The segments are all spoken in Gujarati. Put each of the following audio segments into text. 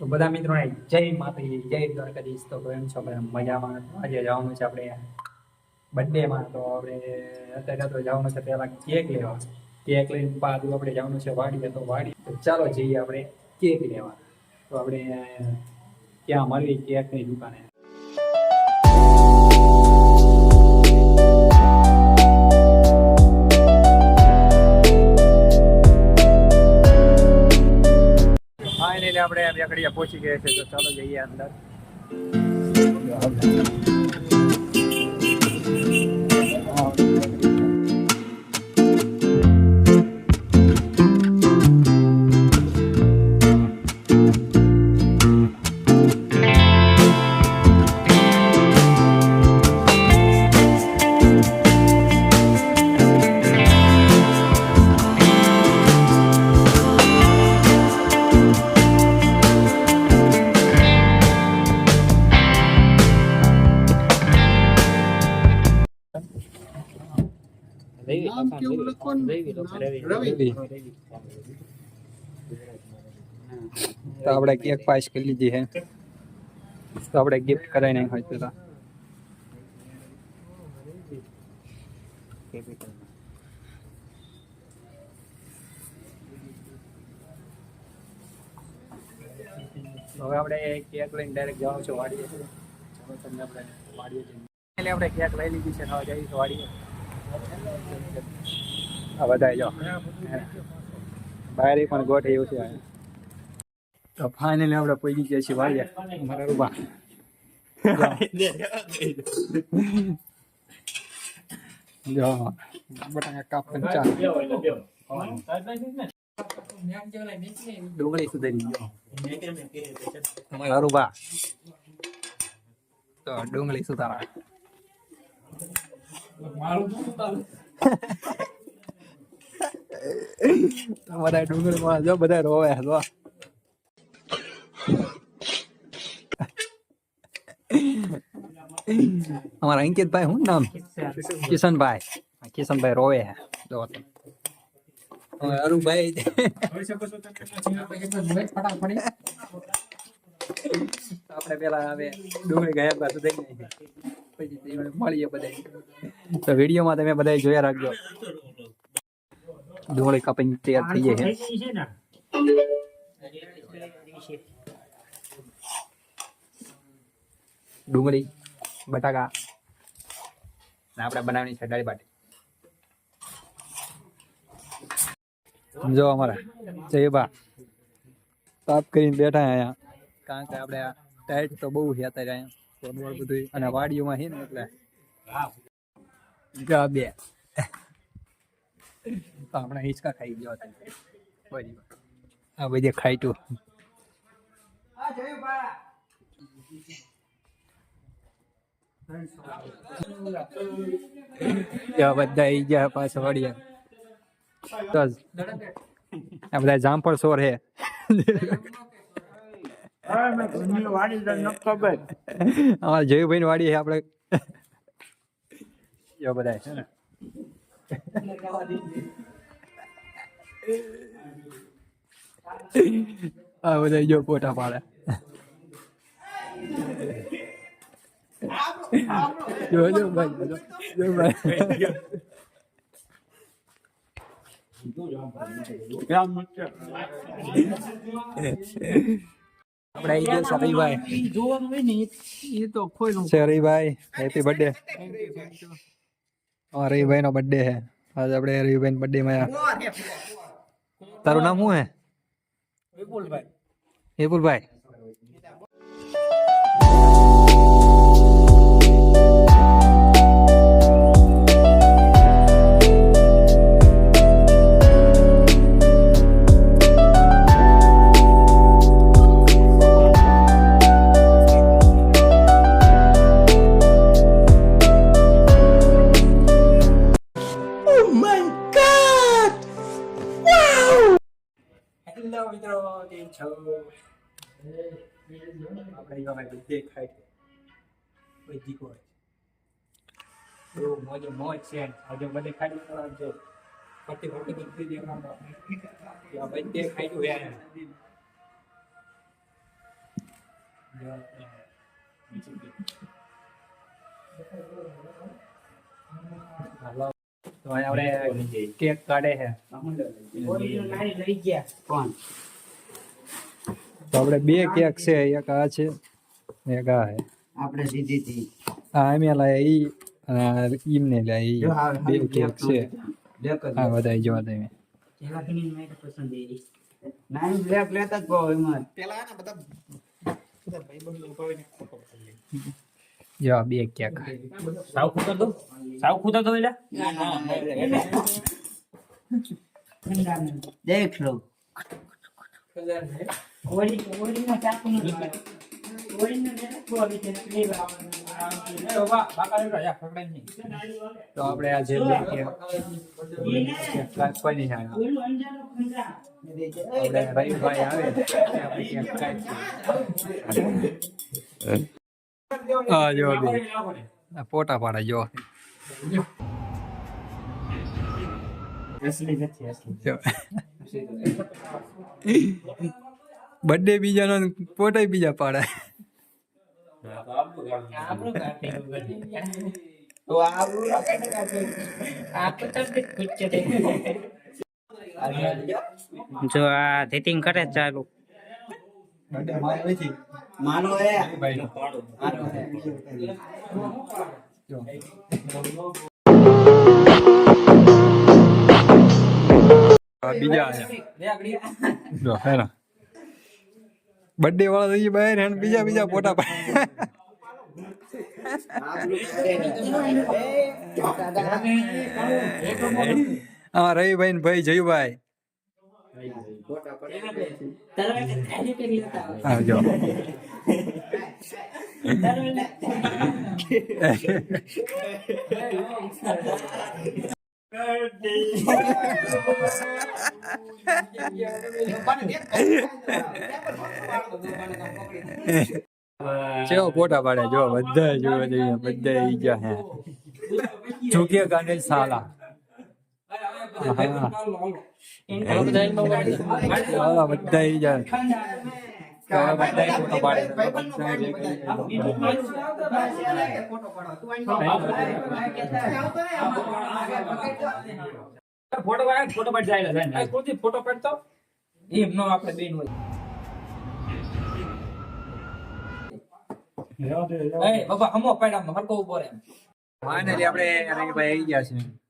તો બધા મિત્રોને જય માતાજી, જય દ્વારકાધીશ. તો કેમ છો બધા? મજામાં? આજે જવાનું છે આપણે birthday માં તો આપણે અત્યારે તો જવાનું છે પેલા કેક લેવા. કેક લઈને પાછું આપણે જવાનું છે વાડીએ. તો વાડી, તો ચાલો જઈએ આપણે કેક લેવા. તો આપણે ક્યાં મળવી કેકની દુકાને. ફાઇનલી આપણે બેકડીયા પહોંચી ગયા છે તો ચાલો જઈએ અંદર. તો આપણે કેક પાસ કરી લીધી હે તો આપણે ગિફ્ટ કરાવી હોય પેલા હવે આપણે કેક લઈને ડાયરેક્ટ જવાનું છે વાડીએ તમને આપણે વાડીએ જઈએ આપણે કેક લઈ લીધી છે જઈશું વાડીએ આ બધા જો. બહાર પણ ગોઠ એવું છે તો ફાઇનલી આપણે પહોંચી ગયા છીએ વાડીએ અમારા રૂબા. જો. ડુંગળી સુધારી ગયો. તો ડુંગળી સુધારા. તો ડુંગરમાં જો બધા રોવે જો. અમારા અંકિતભાઈ શું નામ? કિશનભાઈ. કિશનભાઈ રોવે હે જો અરુભાઈ આપણે પેલા હવે ડુંગળી ગયા બાદ સુધાઈ નાખી. પછી મળીએ બધા તો વિડીયોમાં તમે બધા જોયા રાખજો. ડુંગળી કાપીને તૈયાર થઈ જાય છે ડુંગળી, બટાકા આપણે બનાવવાની છે દાળી બાટી. જો અમારા. જયબા સાફ કરીને બેઠા અહીંયા. કારણ કે આપણે ટાઈટ તો બહુ છે અત્યારે અહીંયા. બધું અને વાડીઓમાં છે ને એટલે. બે. તો આપણે હિંચકા ખાઈ ગયો હતા. આ બધી ખાઈટું બધા ઈ ગયા પાછા આ બધા જામફળ સોર હે અમારા જયુભાઈ વાડી છે આપણે જો બધા છે ને. આ બધા જો ફોટા પાડે. જો જો ભાઈ આપણે આવી ગયા શરીભાઈ જોવાનું હોય ને એ તો ખોયલું શરીભાઈ હેપી બર્થડે હા રવિભાઈ નો બર્થડે છે. આજે આપણે રવિભાઈ બર્થડે માં. તારું નામ શું હે વિપુલભાઈ. વિપુલભાઈ. છો આપણે જો ભાઈ બધે ખાય છે બધી કોઈ બહુ મોજે મોજ છે આજે બધે ખાઈ લેવાનું છે ફરતી ફરતી બધી દેખાડો આ બધે ખાઈ યાર હાલો તો અહીંયા આપણે કેક કાઢે છે તો આપણે બે કેક છે એક આ છે એક આ છે આપણે સીધી થી આ અમે લાયા ઈ અને ઈમને લાયા ઈ બે કેક છે હા બધા જોવા તમે નાઈન બ્લેક લેતા જ કહો એમાં જો આ બે કેક સાવ ખૂતો દો સાવ ખૂતો દો એટલે દેખ લો તો આપણે આ જે બે કેક કાપવાની છે આપણે રવિભાઈ આવે આ જો બે. ફોટા પાડે જો. બર્થડે બીજાનો ફોટા બીજા પાડે. તો જો આ ધીતિંગ કરે ચાલુ. માનો હે. માનો હે. બીજા જો હેરા બર્થડે વાળા થઈ બહાર હેન બીજા બીજા ફોટા પાડે. હા રવિભાઈ ને ભાઈ જયુભાઈ. હા જો કેવો ફોટા પાડે જો બધા જોવા જઈએ બધા ઈ ગયા હે ચૂકે ગાંડે સાલા સાલા બધા જાય બધા ફોટો પાડે ફોટો પાડ જાય ફોટો પાડતો એમ નો આપણે બેન હોય ફાઇનલી આપણે આવી ગયા છે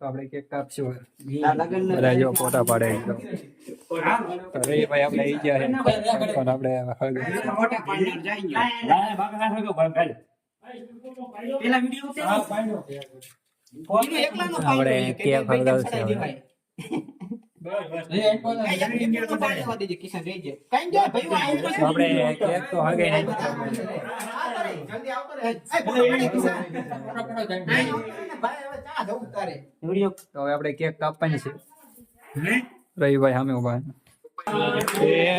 તો આપણે કેક કાપશું આ લગન બધા જો ફોટા પાડે તો ભાઈ આપણે આવી ગયા છે પણ આપણે આપણે કેક હળગાવશે આપણે કેક કાપવાની છે રવિભાઈ સામે ઊભા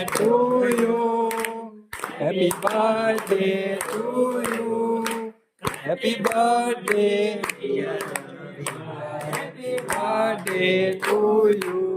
to you happy birthday to you happy birthday happy birthday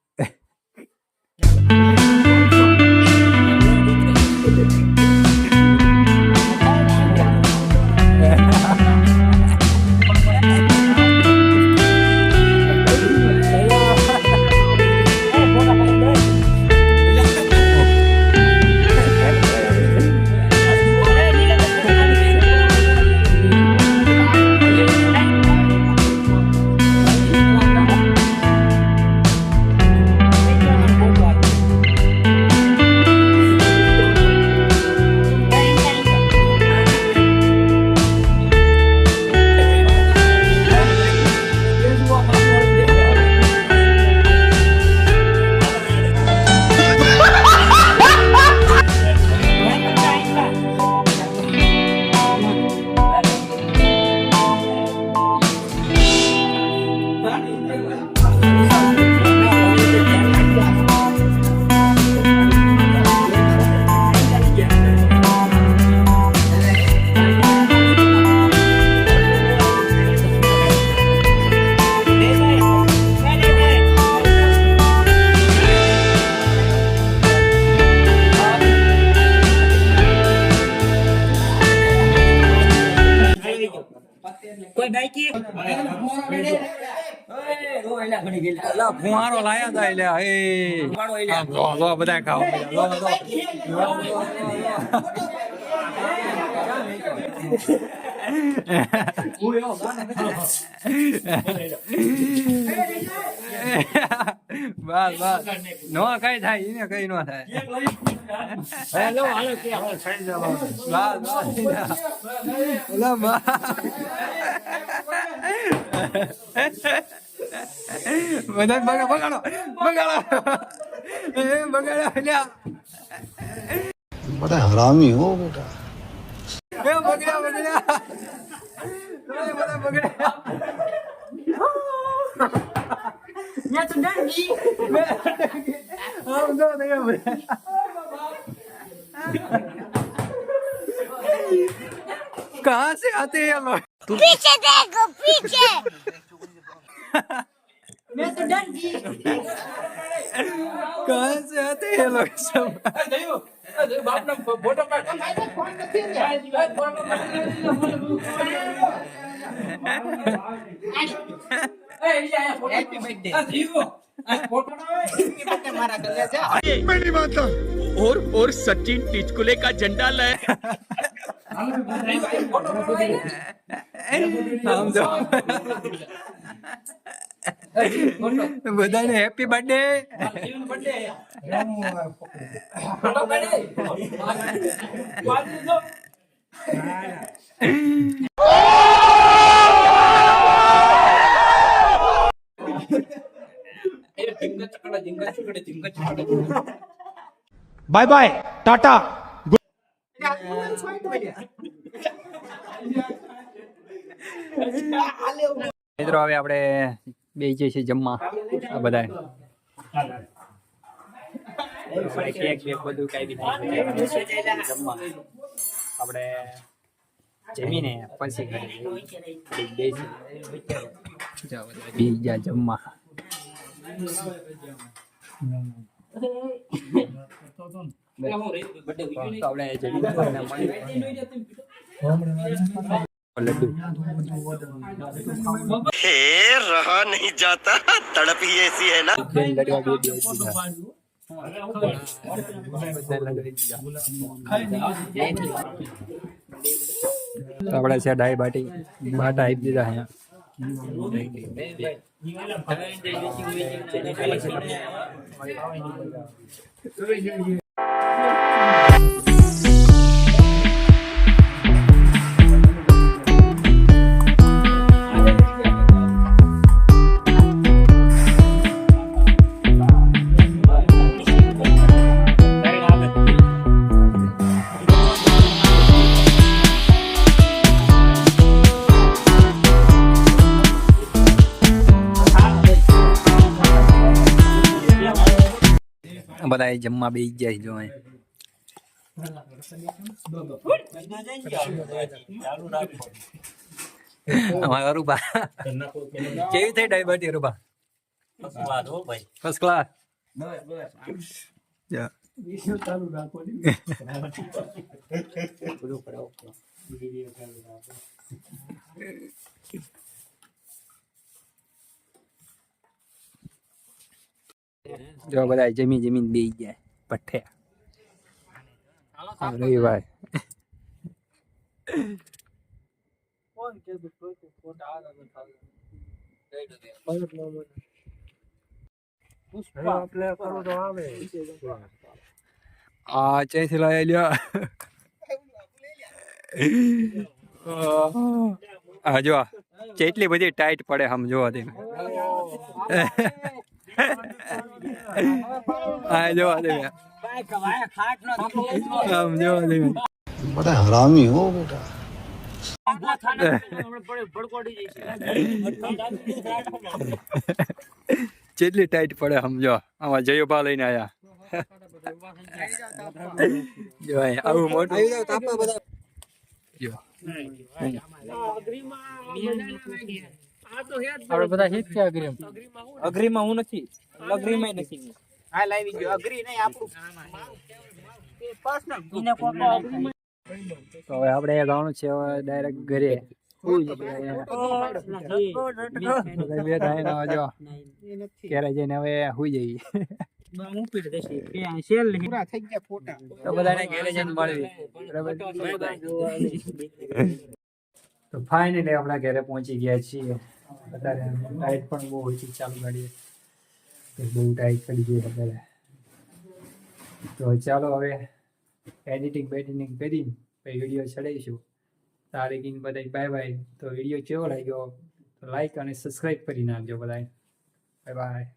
ફુવારો લાયા તા એટલે હે આ લો લો બધા ખાઓ લો લો બસ બસ નો કઈ થાય એને કઈ નો થાય હેલો હાલો કે હાલો થઈ જાવ બસ બસ ઓલા બા બધા બગા બગાડો બગાડો એ બગાડો લ્યા बड़ा हरामी हो बेटा એ બગડ્યા બગડ્યા એ બધા બગડ્યા આમ જો તમે બધા. कहाँ से आते हैं ये लोग पीछे देखो पीछे। मैं तो डर गई कहाँ से आते हैं लोग सब? बाप ना फ़ोटो फ़ोन मैं नहीं मानता और और सचिन टिचकुले का झंडा लाया। બધાને હેપી બર્થડે જીવન બર્થડે ફોટો મિત્રો હવે આપણે બે જઈએ છીએ જમવા. આ બધા કેક બેક બધું કઈ જમવા. આપણે જમીને પછી બીજા જમવા. તો આપણે જમીને તમને મળીએ. લડ્ડુ हे रहा नहीं जाता तड़प ही ऐसी है ना બેન લડવા બે દિવસ દીધા. બધા લડાઈ દીધા. તો આપણે છે ડાઈ બાટી બાટા આપી દીધા અહીંયા જમવા બે જાય જો અહીં. અમારા અરુબા કેવી થઈ ડાયબિટી અરુબા ફર્સ્ટ ક્લાસ જા. જો બધા જમી જમીન બે જાય પઠ્ઠે રવિવાર આ ચેથી લ્યો આ જો કેટલી બધી ટાઈટ પડે આમ જોવા દે. હા જોવા દે જેટલી ટાઈટ પડે સમજો. આમાં જયો ભા લઈને આયા. મોટું. આપણે બધા હિત છે અગ્રીમ અઘરીમાં હું નથી અઘરીમાં નથી હા લાવી ગયો અગ્રી નહીં આપણું તો હવે આપણે એ ગાવાનું છે હવે ડાયરેક્ટ ઘરે બે ક્યારે જઈને હવે હુઈ જઈએ પૂરા થઈ ગયા ફોટા તો બધાને ઘરે જઈને મળવી બરાબર તો ફાઇનલી આપણા ઘરે પહોંચી ગયા છીએ અત્યારે ટાઈટ પણ બહુ ઓછી ચાલુ ગાડીએ. બહુ ટાઈટ કરી દઈએ વધારે. તો ચાલો હવે એડિટિંગ બેડિટિંગ કરી પછી વીડિયો ચડાવીશું. તારીખીન બધા બાય બાય તો વીડિયો કેવો લાગ્યો? તો લાઈક અને સબસ્ક્રાઈબ કરી નાખજો બધા બાય બાય